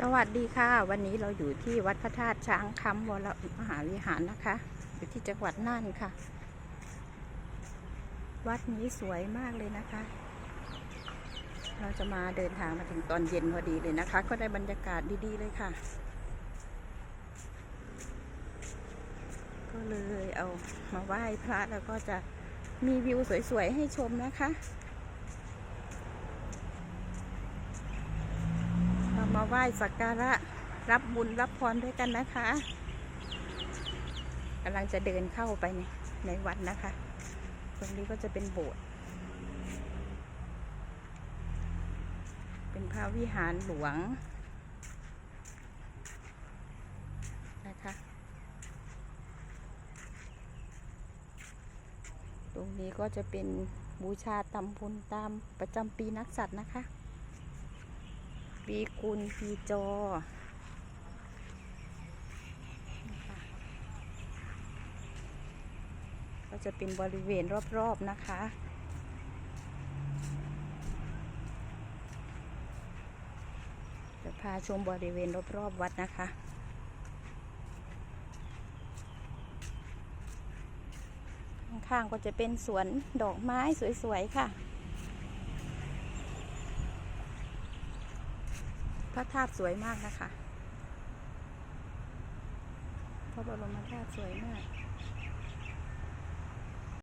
สวัสดีค่ะ วันนี้เราอยู่ที่วัดพระธาตุช้างคำวรมหาวิหารนะคะ อยู่ที่จังหวัดน่านค่ะ วัดนี้สวยมากเลยนะคะ เราจะมาเดินทางมาถึงตอนเย็นพอดีเลยนะคะ ก็ได้บรรยากาศดีๆเลยค่ะ ก็เลยเอามาไหว้พระแล้วก็จะมีวิวสวยๆให้ชมนะคะ เรา มาไหว้สักการะรับบุญรับพรด้วยกันนะคะกำลังจะเดินเข้าไปในในวัดนะคะ ตรงนี้ก็จะเป็นโบสถ์เป็นพระวิหารหลวงนะคะตรงนี้ก็จะเป็นบูชาตำบุญตามประจำปีนักสัตว์นะคะ ปีกุลปีจอก็จะเป็นบริเวณรอบๆนะคะ จะพาชมบริเวณรอบๆวัดนะคะข้างๆก็จะเป็นสวนดอกไม้สวยๆค่ะ พระธาตุสวยมากนะคะ พระบรมธาตุสวยมาก